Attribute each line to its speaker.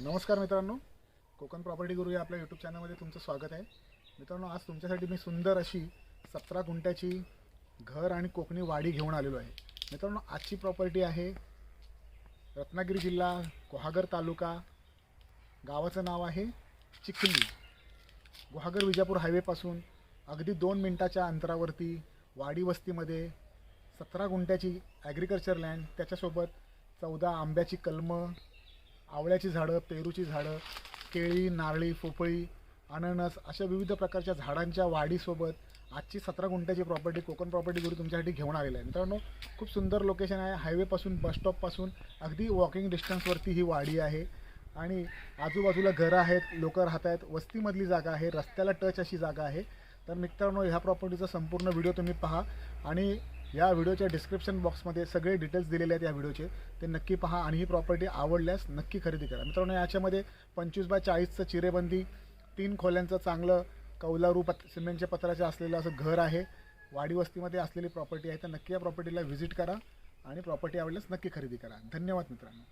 Speaker 1: नमस्कार मित्रांनो. कोकण प्रॉपर्टी गुरु या आपल्या यूट्यूब चॅनलमध्ये तुमचं स्वागत आहे. मित्रांनो आज तुमच्यासाठी मी सुंदर अशी सतरा गुंठ्याची घर आणि कोकणी वाडी घेऊन आलेलो आहे. मित्रांनो आजची प्रॉपर्टी आहे रत्नागिरी जिल्हा गुहागर तालुका. गावाचं नाव आहे चिखली. गुहागर विजापूर हायवेपासून अगदी दोन मिनटाच्या अंतरावरती वाडी वस्तीमध्ये सतरा गुंठ्याची ॲग्रिकल्चर लँड त्याच्यासोबत चौदा आंब्याची कलमं आवळ्याची झाडं पेरूची झाडं केळी नारळी पोपळी अननस अशा विविध प्रकारच्या झाडांच्या वाढीसोबत आजची सतरा गुंठ्याची प्रॉपर्टी कोकण प्रॉपर्टी गुरु तुमच्यासाठी घेऊन आलेलं आहे. मित्रांनो खूप सुंदर लोकेशन आहे. हायवेपासून बसस्टॉपपासून अगदी वॉकिंग डिस्टन्सवरती ही वाडी आहे. आणि आजूबाजूला घरं आहेत लोक राहत आहेत वस्तीमधली जागा आहे रस्त्याला टच अशी जागा आहे. तर मित्रांनो ह्या प्रॉपर्टीचा संपूर्ण व्हिडिओ तुम्ही पहा. आणि या व्हिडिओच्या डिस्क्रिप्शन बॉक्समध्ये सगळे डिटेल्स दिलेले आहेत या व्हिडिओचे. ते नक्की पहा आणि ही प्रॉपर्टी आवडल्यास नक्की खरेदी करा. मित्रांनो याच्यामध्ये पंचवीस बाय चाळीसचं चिरेबंदी तीन खोल्यांचं चांगलं कौलारू पत सिमेंटच्या पत्राचे असलेलं असं घर आहे. वाडी वस्तीमध्ये असलेली प्रॉपर्टी आहे. तर नक्की या प्रॉपर्टीला व्हिजिट करा आणि प्रॉपर्टी आवडल्यास नक्की खरेदी करा. धन्यवाद मित्रांनो.